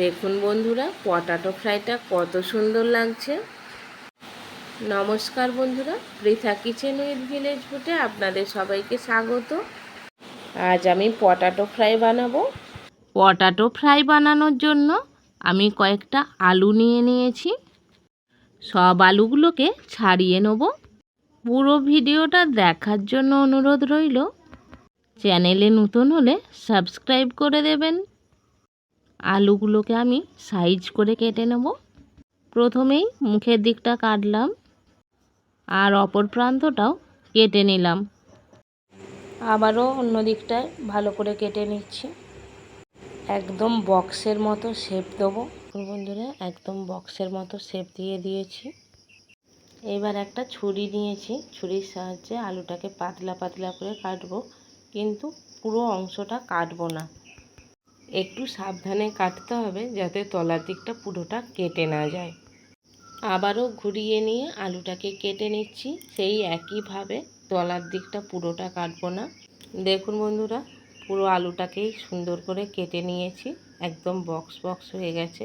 দেখুন বন্ধুরা, পটাটো ফ্রাইটা কত সুন্দর লাগছে। নমস্কার বন্ধুরা, পৃথা কিচেন উইথ ভিলেজ ফুটে আপনাদের সবাইকে স্বাগত। আজ আমি পটাটো ফ্রাই বানাবো। পটাটো ফ্রাই বানানোর জন্য আমি কয়েকটা আলু নিয়ে নিয়েছি। সব আলুগুলোকে ছাড়িয়ে নেব। পুরো ভিডিওটা দেখার জন্য অনুরোধ রইল। চ্যানেলে নতুন হলে সাবস্ক্রাইব করে দেবেন। আলুগুলোকে আমি সাইজ করে কেটে নেব। প্রথমেই মুখের দিকটা কাটলাম আর অপর প্রান্তটাও কেটে নিলাম। আবারও অন্য দিকটায় ভালো করে কেটে নিচ্ছি। একদম বক্সের মতো শেপ দেবো। বন্ধুরা, একদম বক্সের মতো শেপ দিয়ে দিয়েছি। এবার একটা ছুরি নিয়েছি। ছুরির সাহায্যে আলুটাকে পাতলা পাতলা করে কাটবো, কিন্তু পুরো অংশটা কাটবো না। একটু সাবধানে কাটতে হবে যাতে তলার দিকটা পুরোটা কেটে না যায়। আবারও ঘুরিয়ে নিয়ে আলুটাকে কেটে নিচ্ছি। সেই একইভাবে তলার দিকটা পুরোটা কাটবো না। দেখুন বন্ধুরা, পুরো আলুটাকেই সুন্দর করে কেটে নিয়েছি। একদম বক্স বক্স হয়ে গেছে।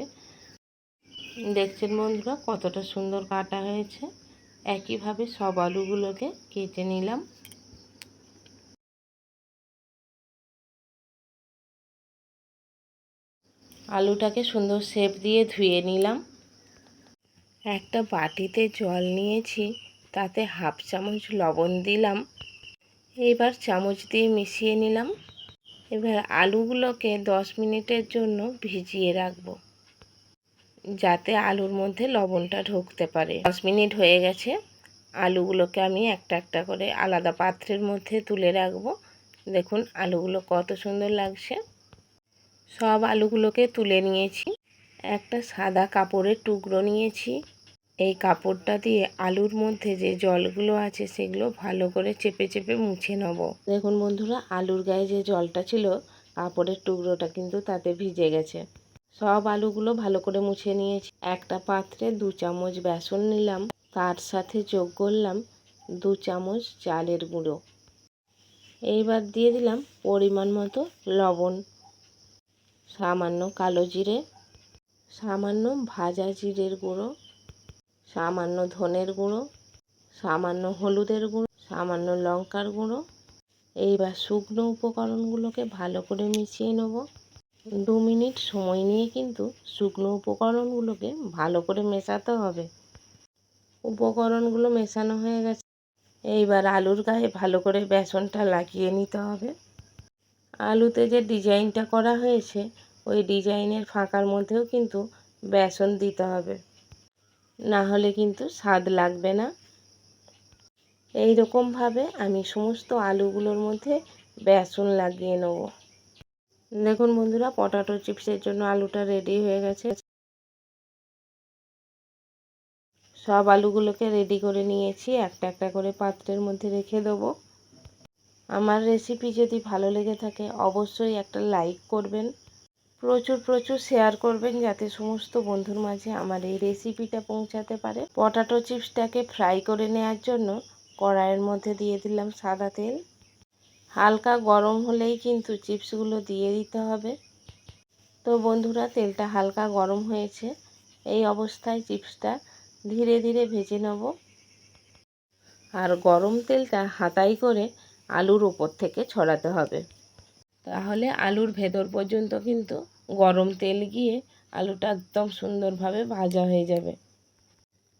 দেখছেন বন্ধুরা, কতটা সুন্দর কাটা হয়েছে। একইভাবে সব আলুগুলোকে কেটে নিলাম। আলুটাকে সুন্দর শেপ দিয়ে ধুয়ে নিলাম। একটা বাটিতে জল নিয়েছি, তাতে হাফ চামচ লবণ দিলাম। এবার চামচ দিয়ে মিশিয়ে নিলাম। এবার আলুগুলোকে দশ মিনিটের জন্য ভিজিয়ে রাখব, যাতে আলুর মধ্যে লবণটা ঢুকতে পারে। দশ মিনিট হয়ে গেছে। আলুগুলোকে আমি একটা একটা করে আলাদা পাত্রের মধ্যে তুলে রাখব। দেখুন আলুগুলো কত সুন্দর লাগছে। সব আলুগুলোকে তুলে নিয়েছি। একটা সাদা কাপড়ের টুকরো নিয়েছি। এই কাপড়টা দিয়ে আলুর মধ্যে যে জলগুলো আছে সেগুলো ভালো করে চেপে চেপে মুছে নেব। দেখুন বন্ধুরা, আলুর গায়ে যে জলটা ছিল, কাপড়ের টুকরোটা কিন্তু তাতে ভিজে গেছে। সব আলুগুলো ভালো করে মুছে নিয়েছি। একটা পাত্রে দু চামচ বেসন নিলাম। তার সাথে যোগ করলাম দু চামচ চালের গুঁড়ো। এইবার দিয়ে দিলাম পরিমাণ মতো লবণ। সামান্য কালো জিরে, সামান্য ভাজা জিরের গুঁড়ো, সামান্য ধনের গুঁড়ো, সামান্য হলুদের গুঁড়ো, সামান্য লঙ্কার গুঁড়ো। এইবার শুকনো উপকরণগুলোকে ভালো করে মিশিয়ে নেব। দু মিনিট সময় নিয়ে কিন্তু শুকনো উপকরণগুলোকে ভালো করে মেশাতে হবে। উপকরণগুলো মেশানো হয়ে গেছে। এইবার আলুর গায়ে ভালো করে বেসনটা লাগিয়ে নিতে হবে। আলুতে যে ডিজাইনটা করা হয়েছে, ওই ডিজাইনের ফাঁকার মধ্যেও কিন্তু বেসন দিতে হবে। না হলে কিন্তু স্বাদ লাগবে না। এই রকমভাবে আমি সমস্ত আলুগুলোর মধ্যে বেসন লাগিয়ে নেব। দেখুন বন্ধুরা, পটাটো চিপসের জন্য আলুটা রেডি হয়ে গেছে। সব আলুগুলোকে রেডি করে নিয়েছি। একটা একটা করে পাত্রের মধ্যে রেখে দেবো। আমার রেসিপি যদি ভালো লেগে থাকে, অবশ্যই একটা লাইক করবেন। প্রচুর প্রচুর শেয়ার করবেন যাতে সমস্ত বন্ধুর মাঝে আমার এই রেসিপিটা পৌঁছাতে পারে। পটাটো চিপসটাকে ফ্রাই করে নেওয়ার জন্য কড়াইয়ের মধ্যে দিয়ে দিলাম সাদা তেল। হালকা গরম হলেই কিন্তু চিপসগুলো দিয়ে দিতে হবে। তো বন্ধুরা, তেলটা হালকা গরম হয়েছে। এই অবস্থায় চিপসটা ধীরে ধীরে ভেজে নেব। আর গরম তেলটা হাতাই করে আলুর ওপর থেকে ছড়াতে হবে। তাহলে আলুর ভেতর পর্যন্ত কিন্তু গরম তেল গিয়ে আলুটা একদম সুন্দরভাবে ভাজা হয়ে যাবে।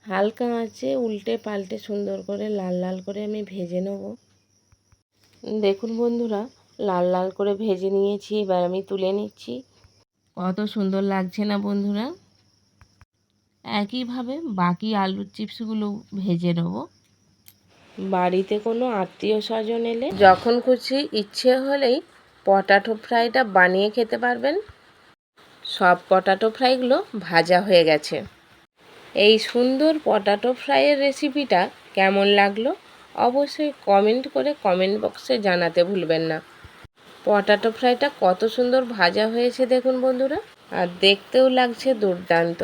হালকা আঁচে উল্টে পাল্টে সুন্দর করে লাল লাল করে আমি ভেজে নেব। দেখুন বন্ধুরা, লাল লাল করে ভেজে নিয়েছি, এবার আমি তুলে নিচ্ছি। কত সুন্দর লাগছে না বন্ধুরা? একইভাবে বাকি আলুর চিপসগুলো ভেজে নেব। বাড়িতে কোনো আত্মীয় স্বজন এলে যখন খুশি ইচ্ছে হলেই পটাটো ফ্রাইটা বানিয়ে খেতে পারবেন। সব পটাটো ফ্রাইগুলো ভাজা হয়ে গেছে। এই সুন্দর পটাটো ফ্রাইয়ের রেসিপিটা কেমন লাগল অবশ্যই কমেন্ট করে কমেন্ট বক্সে জানাতে ভুলবেন না। পটাটো ফ্রাইটা কত সুন্দর ভাজা হয়েছে দেখুন বন্ধুরা, আর দেখতেও লাগছে দুর্দান্ত।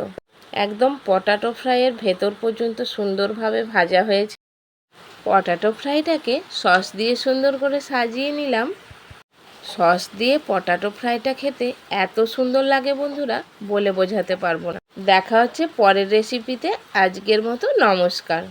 একদম পটাটো ফ্রাইয়ের ভেতর পর্যন্ত সুন্দরভাবে ভাজা হয়েছে। পটাটো ফ্রাইটাকে সস দিয়ে সুন্দর করে সাজিয়ে নিলাম। সস দিয়ে পটাটো ফ্রাইটা খেতে এত সুন্দর লাগে বন্ধুরা, বলে বোঝাতে পারব না। দেখা হচ্ছে পরের রেসিপিতে আজকের মতো নমস্কার।